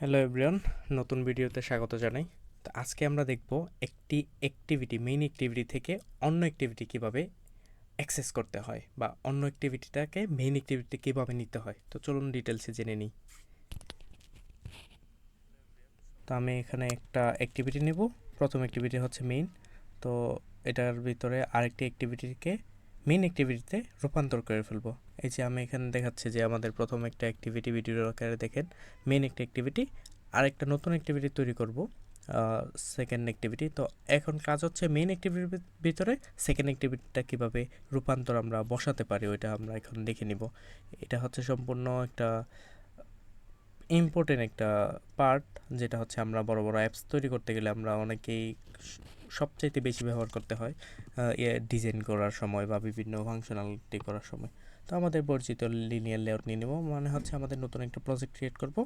Hello everyone নতুন ভিডিওতে স্বাগত জানাই। তো আজকে আমরা দেখব একটি অ্যাক্টিভিটি মেইন অ্যাক্টিভিটি থেকে অন্য অ্যাক্টিভিটি কীভাবে অ্যাক্সেস করতে হয় বা অন্য অ্যাক্টিভিটিটাকে মেইন অ্যাক্টিভিটি কীভাবে নিতে হয়। তো চলুন ডিটেলসে জেনে নিই। তো আমি এখানে একটা অ্যাক্টিভিটি নেব। প্রথম অ্যাক্টিভিটি হচ্ছে মেইন তো এটার ভিতরে আরেকটি অ্যাক্টিভিটিকে মেইন অ্যাক্টিভিটিতে রূপান্তর করে ফেলব। এই যে আমি এখানে দেখাচ্ছি যে আমাদের প্রথম একটা অ্যাক্টিভিটি ভিডিওর আকারে দেখেন মেইন একটা অ্যাক্টিভিটি আরেকটা নতুন অ্যাক্টিভিটি তৈরি করব সেকেন্ড অ্যাক্টিভিটি তো এখন কাজ হচ্ছে মেইন অ্যাক্টিভিটির ভিতরে সেকেন্ড অ্যাক্টিভিটিটা কীভাবে রূপান্তর আমরা বসাতে পারি ওইটা আমরা এখন দেখে নিব। এটা হচ্ছে সম্পূর্ণ একটা ইম্পর্টেন্ট একটা পার্ট যেটা হচ্ছে আমরা বড় বড় অ্যাপস তৈরি করতে গেলে আমরা অনেকেই সবচাইতে বেশি ব্যবহার করতে হয় ডিজাইন করার সময় বা বিভিন্ন ফাংশনালিটি করার সময়। তো আমাদের পরিচিত লিনিয়ার লেআউট নিয়ে নেব মানে হচ্ছে আমাদের নতুন একটা প্রজেক্ট ক্রিয়েট করব,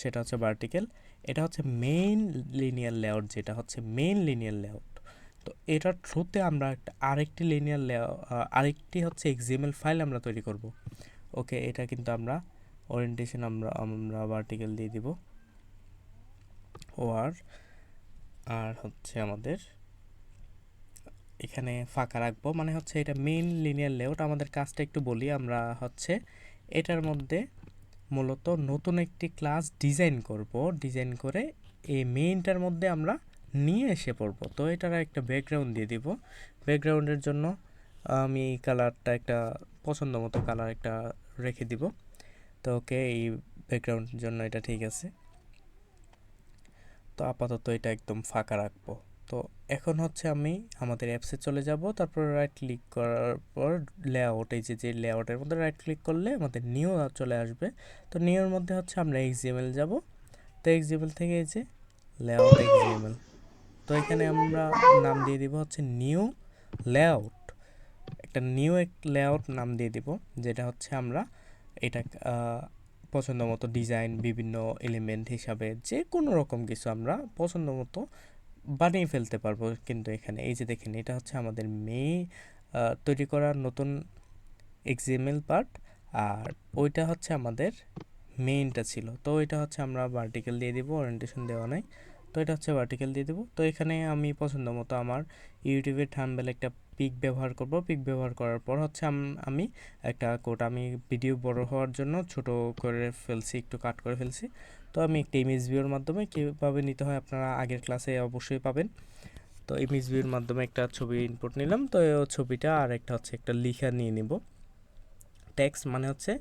সেটা হচ্ছে ভার্টিক্যাল এটা হচ্ছে মেইন লিনিয়ার লেআউট যেটা হচ্ছে মেইন লিনিয়ার লেআউট তো এটার থ্রুতে আমরা একটা আরেকটি লিনিয়ার আরেকটি হচ্ছে এক্সিএমএল ফাইল আমরা তৈরি করব। ওকে এটা কিন্তু আমরা ওরিয়েন্টেশন আমরা আমরা ভার্টিক্যাল দিয়ে দিব। ওয়ার আর হচ্ছে আমাদের এখানে ফাঁকা রাখব। মানে হচ্ছে এটা মেইন লিনিয়ার লেআউট আমাদের কাজটা একটু বলি, আমরা হচ্ছে এটার মধ্যে মূলত নতুন একটি ক্লাস ডিজাইন করব। ডিজাইন করে এই মেইনটার মধ্যে আমরা নিয়ে এসে পড়ব। তো এটার একটা ব্যাকগ্রাউন্ড দিয়ে দিব। ব্যাকগ্রাউন্ডের জন্য আমি কালারটা একটা পছন্দ মতো কালার একটা রেখে দিব। তো ওকে এই ব্যাকগ্রাউন্ডের জন্য এটা ঠিক আছে। তো আপাতত এটা একদম ফাঁকা রাখব। তো এখন হচ্ছে আমি আমাদের অ্যাপসে চলে যাব, তারপর রাইট ক্লিক করার পর লেআউট এই যে যে লেআউটের মধ্যে রাইট ক্লিক করলে আমাদের নিউ চলে আসবে। তো নিউর মধ্যে হচ্ছে আমরা এক্সিএমএল যাব। তো এক্সিএমএল থেকে এই যে লেআউট এক্সিএমএল তো এখানে আমরা নাম দিয়ে দিব হচ্ছে নিউ লেআউট একটা নিউ এক লেআউট নাম দিয়ে দিব, যেটা হচ্ছে আমরা এটা পছন্দ মতো ডিজাইন, বিভিন্ন এলিমেন্ট হিসাবে যে কোনো রকম কিছু আমরা পছন্দ মতো বানিয়ে ফেলতে পারব কিন্তু এখানে। এই যে দেখেন, এটা হচ্ছে আমাদের মে তৈরি করার নতুন এক্সিএমএল পার্ট আর ওইটা হচ্ছে আমাদের মেইনটা ছিল। তো এটা হচ্ছে আমরা ভার্টিক্যাল দিয়ে দিব ওরিয়েন্টেশন দেওয়া নাই। তো এটা হচ্ছে ভার্টিক্যাল দিয়ে দেবো। তো এখানে আমি পছন্দ মতো আমার ইউটিউবের থাম্বেল একটা পিক ব্যবহার করব। পিক ব্যবহার করার পর হচ্ছে আমি একটা কোড আমি ভিডিও বড় হওয়ার জন্য ছোট করে ফেলছি, একটু কাট করে ফেলছি। তো আমি একটা ইমেজ ভিউর মাধ্যমে কীভাবে নিতে হয় আপনারা আগের ক্লাসে অবশ্যই পাবেন। তো ইমেজ ভিউর মাধ্যমে একটা ছবি ইনপুট নিলাম। তো ছবিটা আর একটা হচ্ছে একটা লিখা নিয়ে নিব। টেক্সট মানে হচ্ছে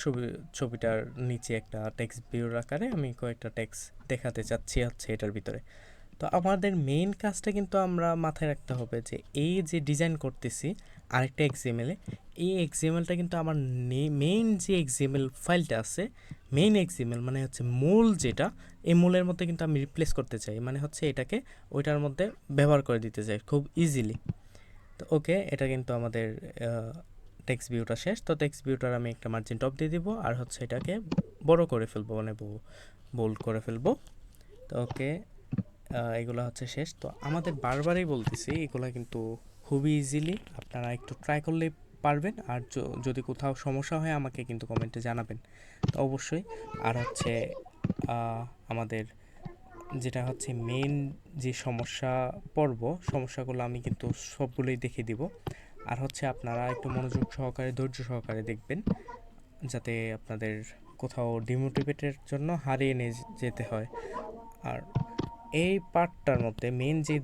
ছবি, ছবিটার নিচে একটা টেক্সট ভিউর আকারে আমি কয়েকটা টেক্সট দেখাতে চাচ্ছি হচ্ছে এটার ভিতরে। তো আমাদের মেইন কাজটা কিন্তু আমরা মাথায় রাখতে হবে যে এই যে ডিজাইন করতেছি আরেকটা এক্সিএমএলে এই এক্সিএমএলটা কিন্তু আমার মেইন যে এক্সিএমএল ফাইলটা আছে মেইন এক্সিএমএল মানে হচ্ছে মূল যেটা, এই মূলের মধ্যে কিন্তু আমি রিপ্লেস করতে চাই। মানে হচ্ছে এটাকে ওইটার মধ্যে ব্যবহার করে দিতে চাই খুব ইজিলি তো ওকে, এটা কিন্তু আমাদের টেক্সট ভিউটা শেষ। তো টেক্সট ভিউটার আমি একটা মার্জিন টপ দিয়ে দিব আর হচ্ছে এটাকে বড় করে ফেলব মানে বোল্ড করে ফেলব। তো ওকে এগুলো হচ্ছে শেষ। তো আমাদের বারবারই বলতেছি, এগুলো কিন্তু খুবই ইজিলি আপনারা একটু ট্রাই করলেই পারবেন। আর যদি কোথাও সমস্যা হয়, আমাকে কিন্তু কমেন্টে জানাবেন। তো অবশ্যই। আর হচ্ছে আমাদের যেটা হচ্ছে মেন যে সমস্যা পর্ব, সমস্যাগুলো আমি কিন্তু সবগুলোই দেখে দিব। আর হচ্ছে আপনারা একটু মনোযোগ সহকারে, ধৈর্য সহকারে দেখবেন, যাতে আপনাদের কোথাও ডিমোটিভেটের জন্য হারিয়ে নিয়ে যেতে হয়। আর এই পার্টটার মধ্যে মেন যে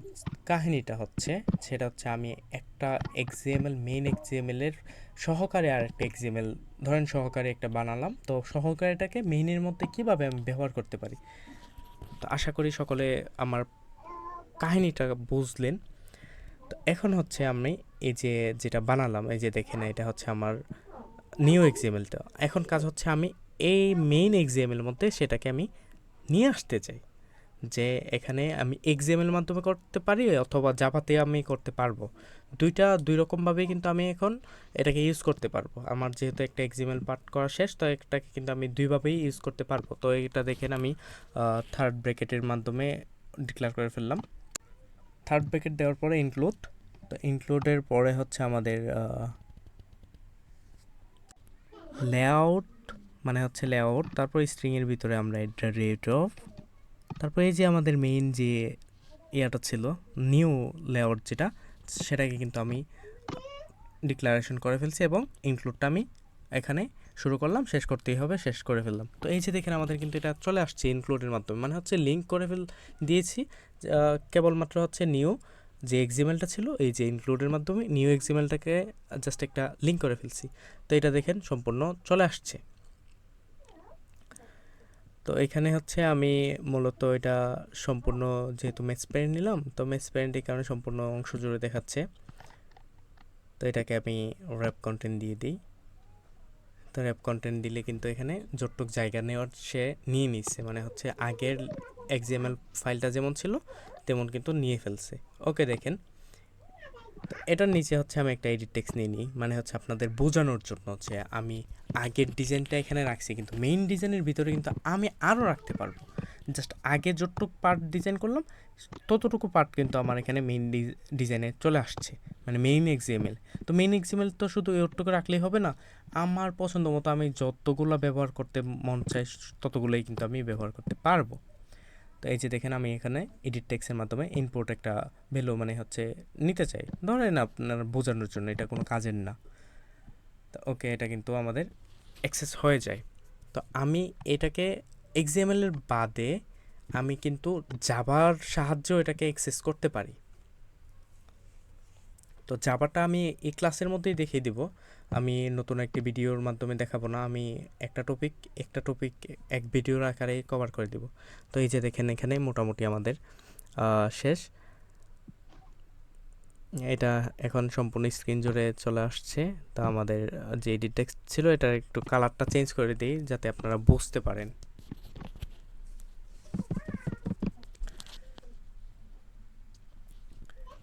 কাহিনীটা হচ্ছে, সেটা হচ্ছে আমি একটা এক্সিএমএল মেইন এক্সিএমএলের সহকারে আর একটা এক্সিএমএল ধরেন সহকারে একটা বানালাম। তো সহকারেটাকে মেইনের মধ্যে কীভাবে আমি ব্যবহার করতে পারি? তো আশা করি সকলে আমার কাহিনীটা বুঝলেন। তো এখন হচ্ছে আমি এই যে যেটা বানালাম, এই যে দেখে দেখেন এটা হচ্ছে আমার নিউ এক্সিএমএলটা এখন কাজ হচ্ছে আমি এই মেইন এক্সিএমএল মধ্যে সেটাকে আমি নিয়ে আসতে চাই। যে এখানে আমি এক্সএমএল মাধ্যমে করতে পারি অথবা জাভাতে আমি করতে পারব। দুইটা, দুই রকমভাবেই কিন্তু আমি এখন এটাকে ইউজ করতে পারব। আমার যেহেতু একটা এক্সএমএল পার্ট করা শেষ, তো এটাকে কিন্তু আমি দুইভাবেই ইউজ করতে পারব। তো এটা দেখেন আমি থার্ড ব্র্যাকেটের মাধ্যমে ডিক্লেয়ার করে ফেললাম। থার্ড ব্র্যাকেট দেওয়ার পরে ইনক্লুড তো ইনক্লুডের পরে হচ্ছে আমাদের লেআউট মানে হচ্ছে লেআউট তারপর স্ট্রিংয়ের ভিতরে আমরা এটা রেট অফ তারপর এই যে আমাদের মেইন যে ইয়াটা ছিল নিউ লেআউট যেটা, সেটাকে কিন্তু আমি ডিক্লারেশন করে ফেলছি এবং ইনক্লুডটা আমি এখানে শুরু করলাম, শেষ করতেই হবে, শেষ করে ফেললাম। তো এই যে দেখেন আমাদের কিন্তু এটা চলে আসছে ইনক্লুডের মাধ্যমে মানে হচ্ছে লিঙ্ক করে ফেল, দিয়েছি কেবলমাত্র হচ্ছে নিউ যে এক্সিমেলটা ছিল, এই যে ইনক্লুডের মাধ্যমে নিউ এক্সিমেলটাকে জাস্ট একটা লিঙ্ক করে ফেলছি। তো এটা দেখেন সম্পূর্ণ চলে আসছে। তো এখানে হচ্ছে আমি মূলত এটা সম্পূর্ণ যেহেতু ম্যাচ প্যারেন্ট নিলাম, তো ম্যাচ প্যারেন্টের কারণে সম্পূর্ণ অংশ জুড়ে দেখাচ্ছে। তো এটাকে আমি র্যাপ কন্টেন্ট দিয়ে দিই। তো র্যাপ কন্টেন্ট দিলে কিন্তু এখানে যতটুক জায়গা নেওয়ার সে নিয়ে নিচ্ছে মানে হচ্ছে আগের এক্সএমএল ফাইলটা যেমন ছিল, তেমন কিন্তু নিয়ে ফেলছে। ওকে দেখেন। এটার নিচে হচ্ছে আমি একটা এডিট টেক্স নিয়ে নিই। মানে হচ্ছে আপনাদের বোঝানোর জন্য হচ্ছে আমি আগের ডিজাইনটা এখানে রাখছি, কিন্তু মেইন ডিজাইনের ভিতরে কিন্তু আমি আরও রাখতে পারব। জাস্ট আগে যতটুকু পার্ট ডিজাইন করলাম, ততটুকু পার্ট কিন্তু আমার এখানে মেইন ডিজাইনে চলে আসছে। মানে মেইন এক্সিএমএল তো মেইন এক্সিএমএল তো শুধু ওটুকু রাখলেই হবে না, আমার পছন্দ মতো আমি যতগুলো ব্যবহার করতে মন চাই ততগুলোই কিন্তু আমি ব্যবহার করতে পারব। তো এই যে দেখেন আমি এখানে এডিট টেক্সের মাধ্যমে ইনপুট একটা ভ্যালু মানে হচ্ছে নিতে চাই। ধরেন আপনার বোঝানোর জন্য এটা কোনো কাজের না। তো ওকে এটা কিন্তু আমাদের অ্যাক্সেস হয়ে যায়। তো আমি এটাকে এক্সএমএলের বাদে আমি কিন্তু জাভার সাহায্যেও এটাকে অ্যাক্সেস করতে পারি। তো জাভাটা আমি এই ক্লাসের মধ্যেই দেখিয়ে দিব। আমি নতুন একটি ভিডিওর মাধ্যমে দেখাবো না, আমি একটা টপিক একটা টপিক এক ভিডিওর আকারে কভার করে দিব। তো এই যে দেখেন এখানে মোটামুটি আমাদের শেষ। এটা এখন সম্পূর্ণ স্ক্রিন জুড়ে চলে আসছে। তো আমাদের যে এডিট টেক্সট ছিল, এটার একটু কালারটা চেঞ্জ করে দিই, যাতে আপনারা বুঝতে পারেন।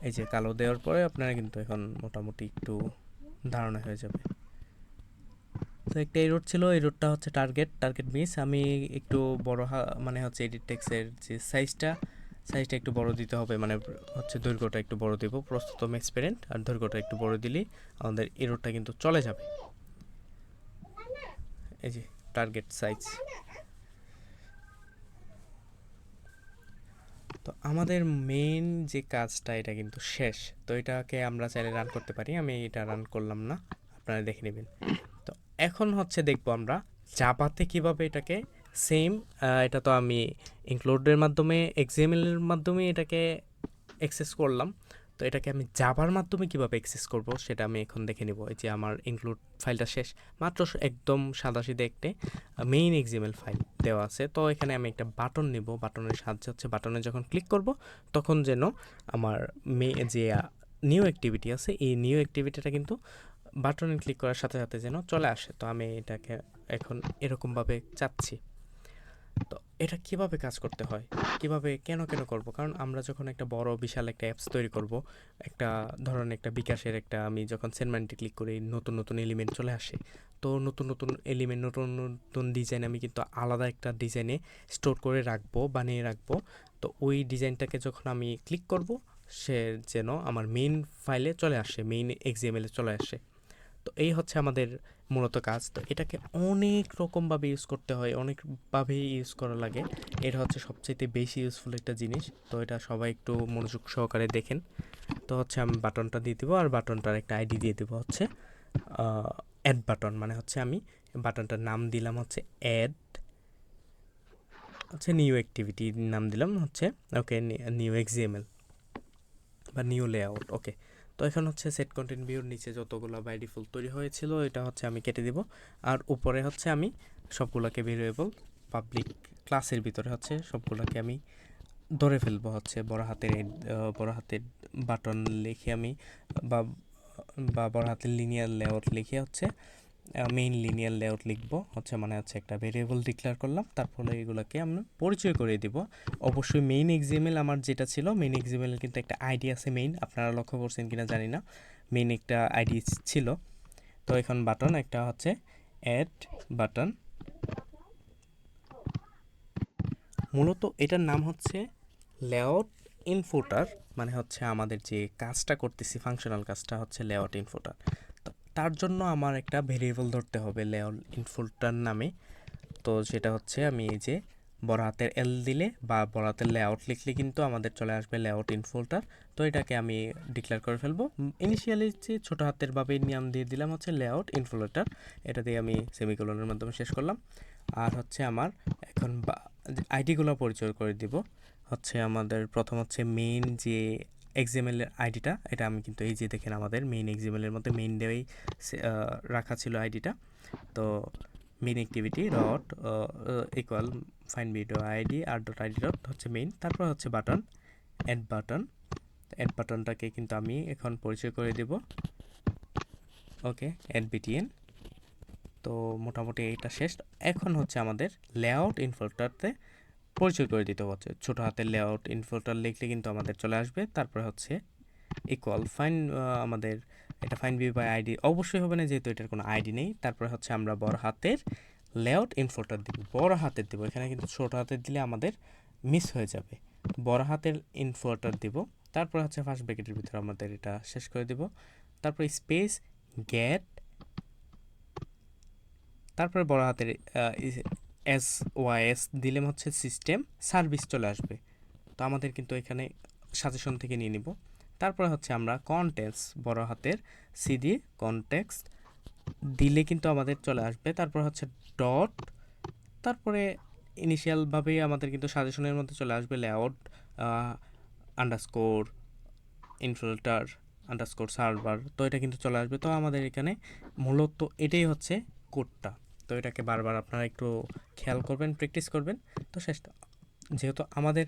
এই যে কালো দেওয়ার পরে আপনারা কিন্তু এখন মোটামুটি একটু ধারণা হয়ে যাবে। তো একটা এই রোড ছিল, এই রোডটা হচ্ছে টার্গেট টার্গেট মিস আমি একটু বড় মানে হচ্ছে এডিট টেক্সের যে সাইজটা সাইজটা একটু বড় দিতে হবে। মানে হচ্ছে দৈর্ঘ্যটা একটু বড় দেব। প্রস্তুত এক্সপেরিয়েন্ট আর দৈর্ঘ্যটা একটু বড় দিলেই আমাদের এই রোডটা কিন্তু চলে যাবে। এই যে টার্গেট সাইজ তো আমাদের মেন যে কাজটা, এটা কিন্তু শেষ। তো এটাকে আমরা চাইলে রান করতে পারি। আমি এটা রান করলাম না। আপনারা দেখে নেবেন। তো এখন হচ্ছে দেখব আমরা জাপাতে কীভাবে এটাকে সেম এটা তো আমি ইনক্লুডের মাধ্যমে এক্সএমএল মাধ্যমে এটাকে অ্যাক্সেস করলাম। তো এটাকে আমি জাভার মাধ্যমে কীভাবে অ্যাক্সেস করব সেটা আমি এখন দেখে নিব। এই যে আমার ইনক্লুড ফাইলটা শেষ। মাত্র একদম সাদাসিধে একটি মেইন এক্সএমএল ফাইল দেওয়া আছে। তো এখানে আমি একটা বাটন নিব। বাটনের সাহায্যে হচ্ছে বাটনে যখন ক্লিক করব, তখন যেন আমার মে যে নিউ অ্যাক্টিভিটি আছে, এই নিউ অ্যাক্টিভিটিটা কিন্তু বাটনে ক্লিক করার সাথে সাথে যেন চলে আসে। তো আমি এটাকে এখন এরকমভাবে চাচ্ছি তো এটা কীভাবে কাজ করতে হয়? কীভাবে কেন কেন করব? কারণ আমরা যখন একটা বড়, বিশাল একটা অ্যাপস তৈরি করব, একটা ধরনের একটা বিকাশের একটা আমি যখন সেনমান্টে ক্লিক করি, নতুন নতুন এলিমেন্ট চলে আসে। তো নতুন নতুন এলিমেন্ট নতুন নতুন ডিজাইন আমি কিন্তু আলাদা একটা ডিজাইনে স্টোর করে রাখব, বানিয়ে রাখব। তো ওই ডিজাইনটাকে যখন আমি ক্লিক করব, সে যেন আমার মেইন ফাইলে চলে আসে মেইন এক্সিএমএলে চলে আসে। তো এই হচ্ছে আমাদের মূলত কাজ। তো এটাকে অনেক রকমভাবে ইউজ করতে হয় অনেকভাবে ইউজ করা লাগে। এটা হচ্ছে সবচেয়ে বেশি ইউজফুল একটা জিনিস। তো এটা সবাই একটু মনোযোগ সহকারে দেখেন। তো হচ্ছে আমি বাটনটা দিয়ে দিব আর বাটনটার একটা আইডি দিয়ে দেবো হচ্ছে অ্যাড বাটন মানে হচ্ছে আমি বাটনটার নাম দিলাম হচ্ছে অ্যাড হচ্ছে নিউ অ্যাক্টিভিটি নাম দিলাম হচ্ছে ওকে নিউ এক্সিএমএল বা নিউ লেআউট ওকে তো এখন হচ্ছে সেট কন্টেন্ট ভিউর নিচে যতগুলো বাই ডিফল্ট তৈরি হয়েছিল, এটা হচ্ছে আমি কেটে দিব। আর উপরে হচ্ছে আমি সবগুলোকে ভেরিয়েবল পাবলিক ক্লাসের ভিতরে হচ্ছে সবগুলোকে আমি ধরে ফেলব হচ্ছে। বড় হাতের বড় হাতের বাটন লিখে আমি বা বা বড় হাতের লিনিয়ার লেআউট লিখে হচ্ছে মেইন লিনিয়ার লেআউট লিখব। হচ্ছে মানে হচ্ছে একটা ভেরিয়েবল ডিক্লেয়ার করলাম, তারপরে এগুলোকে আমরা পরিচয় করে দিব। অবশ্যই মেইন এক্সিএমএল আমার যেটা ছিল মেইন এক্সিএমএল কিন্তু একটা আইডি আছে মেইন আপনারা লক্ষ্য করছেন কিনা জানি না। মেইন একটা আইডি ছিল। তো এখন বাটন একটা হচ্ছে অ্যাড বাটন মূলত এটার নাম হচ্ছে লেআউট ইনফুটার মানে হচ্ছে আমাদের যে কাজটা করতেছি ফাংশনাল কাজটা হচ্ছে লেআউট ইনফুটার তার জন্য আমার একটা ভেরিয়েবল ধরতে হবে লেআউট ইনফোল্টার নামে। তো সেটা হচ্ছে আমি এই যে বড় হাতের এল দিলে বা বড় হাতের লেআউট লিখলে কিন্তু আমাদের চলে আসবে লেআউট ইনফোল্টার তো এটাকে আমি ডিক্লেয়ার করে ফেলব। ইনিশিয়ালি যে ছোটো হাতের ভাবে নিয়ম দিয়ে দিলাম হচ্ছে লেআউট ইনফোল্টার এটা দিয়ে আমি সেমিকোলনের মাধ্যমে শেষ করলাম। আর হচ্ছে আমার এখন আইডিগুলো পরিচয় করে দিব। হচ্ছে আমাদের প্রথম হচ্ছে মেইন যে এক্সএমএলের আইডিটা এটা আমি কিন্তু এই যে দেখেন আমাদের মেইন এক্সএমএলের মধ্যে মেইন ডেই রাখা ছিল আইডিটা তো main activity dot equal fine video ID আর ডট আইডি ডট হচ্ছে মেইন তারপর হচ্ছে বাটন অ্যাড বাটন অ্যাড বাটনটাকে কিন্তু আমি এখন পরিচয় করে দেব। ওকে অ্যাড বিটিএন তো মোটামুটি এটা শেষ। এখন হচ্ছে আমাদের লেআউট ইনফোল্টারতে পরিচয় করে দিতে হচ্ছে। ছোটো হাতের লেআউট ইনফোল্টার লিখলে কিন্তু আমাদের চলে আসবে। তারপরে হচ্ছে ইকুয়াল ফাইন আমাদের এটা ফাইন বি বাই আইডি অবশ্যই হবে না, যেহেতু এটার কোনো আইডি নেই। তারপরে হচ্ছে আমরা বড় হাতের লেআউট ইনফোল্টার দিব। বড় হাতের দিব। এখানে কিন্তু ছোট হাতের দিলে আমাদের মিস হয়ে যাবে। বড় হাতের ইনফোল্টার দিব। তারপর হচ্ছে ফার্স্ট ব্র্যাকেটের ভিতরে আমাদের এটা শেষ করে দিব। তারপরে স্পেস গ্যাট তারপরে বড় হাতের এস ওয়াইএস দিলে হচ্ছে সিস্টেম, সার্ভিস চলে আসবে। তো আমাদের কিন্তু এখানে সাজেশন থেকে নিয়ে নিব। তারপরে হচ্ছে আমরা কনটেক্স বড় হাতের সি দিয়ে কনটেক্স দিলে কিন্তু আমাদের চলে আসবে। তারপর হচ্ছে ডট তারপরে ইনিশিয়ালভাবেই আমাদের কিন্তু সাজেশনের মধ্যে চলে আসবে layout underscore in filter underscore server তো এটা কিন্তু চলে আসবে। তো আমাদের এখানে মূলত এটাই হচ্ছে কোডটা তো এটাকে বারবার আপনারা একটু খেয়াল করবেন প্র্যাকটিস করবেন। তো শেষ, যেহেতু আমাদের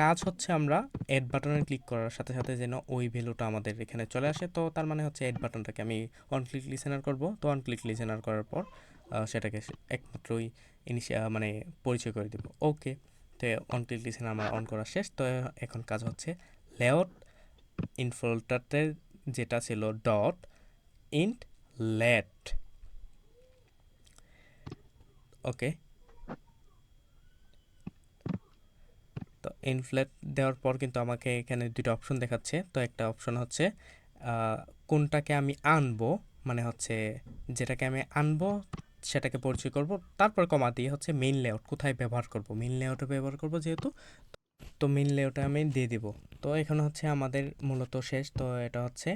কাজ হচ্ছে আমরা অ্যাড বাটনে ক্লিক করার সাথে সাথে যেন ওই ভ্যালুটা আমাদের এখানে চলে আসে। তো তার মানে হচ্ছে অ্যাড বাটনটাকে আমি অন ক্লিক লিসেনার করব। তো অন ক্লিক লিসেনার করার পর সেটাকে একমাত্রই ইনিশিয়া মানে পরিচয় করে দেব। ওকে, তো অন ক্লিক লিসেনার আমার অন করা শেষ। তো এখন কাজ হচ্ছে লেআউট ইনফোল্টারতে যেটা ছিল ডট ইন্ট লেট ওকে তো ইনফ্লেট দেওয়ার পর কিন্তু আমাকে এখানে দুটো অপশন দেখাচ্ছে। তো একটা অপশন হচ্ছে কোনটাকে আমি আনব মানে হচ্ছে যেটাকে আমি আনব, সেটাকে পরিচয় করব, তারপর কমা দিয়ে হচ্ছে মেইন লেআউট কোথায় ব্যবহার করব। মেইন লেআউটে ব্যবহার করব যেহেতু, তো মেইন লেআউটে আমি দিয়ে দিব। তো এখানে হচ্ছে আমাদের মূলত শেষ, তো এটা হচ্ছে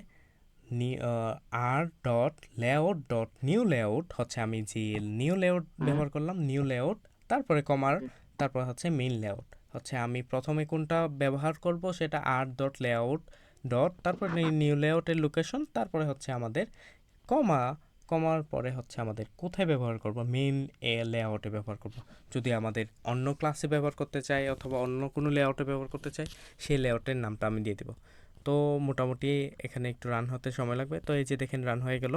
R dot layout dot new layout হচ্ছে আমি যে নিউ লেআউট ব্যবহার করলাম নিউ লেআউট তারপরে কমার তারপর হচ্ছে মেইন লেআউট হচ্ছে আমি প্রথমে কোনটা ব্যবহার করব সেটা আর ডট লেআউট ডট তারপরে নিউ লেআউটের লোকেশন তারপরে হচ্ছে আমাদের কমা কমার পরে হচ্ছে আমাদের কোথায় ব্যবহার করব? মেইন এ লেআউটে ব্যবহার করব। যদি আমাদের অন্য ক্লাসে ব্যবহার করতে চাই অথবা অন্য কোনো লেআউটে ব্যবহার করতে চাই সেই লেআউটের নামটা আমি দিয়ে দেবো। তো মোটামুটি এখানে একটু রান হতে সময় লাগবে। তো এই যে দেখেন রান হয়ে গেল।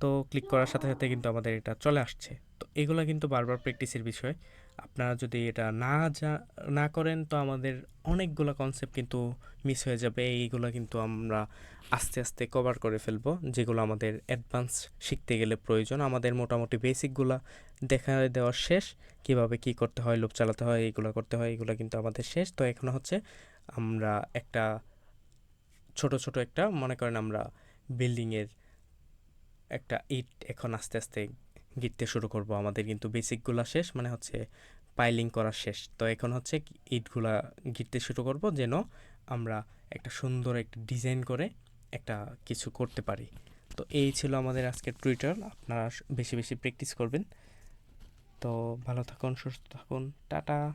তো ক্লিক করার সাথে সাথে কিন্তু আমাদের এটা চলে আসছে। তো এগুলো কিন্তু বারবার প্র্যাকটিসের বিষয়। আপনারা যদি এটা না যা, না করেন তো আমাদের অনেকগুলো কনসেপ্ট কিন্তু মিস হয়ে যাবে। এইগুলো কিন্তু আমরা আস্তে আস্তে কভার করে ফেলব। যেগুলো আমাদের অ্যাডভান্স শিখতে গেলে প্রয়োজন। আমাদের মোটামুটি বেসিকগুলো দেখা দেওয়া শেষ। কীভাবে কি করতে হয় লোক চালাতে হয় এইগুলো করতে হয়, এগুলো কিন্তু আমাদের শেষ। তো এখন হচ্ছে আমরা একটা ছোট ছোট একটা, মনে করেন আমরা বিল্ডিংয়ের একটা ইট এখন আস্তে আস্তে গিরতে শুরু করব। আমাদের কিন্তু বেসিকগুলা শেষ মানে হচ্ছে পাইলিং করা শেষ। তো এখন হচ্ছে ইটগুলা গিরতে শুরু করব, যেন আমরা একটা সুন্দর একটা ডিজাইন করে একটা কিছু করতে পারি। তো এই ছিল আমাদের আজকের টুইটার আপনারা বেশি বেশি প্র্যাকটিস করবেন। তো ভালো থাকুন, সুস্থ থাকুন, টাটা।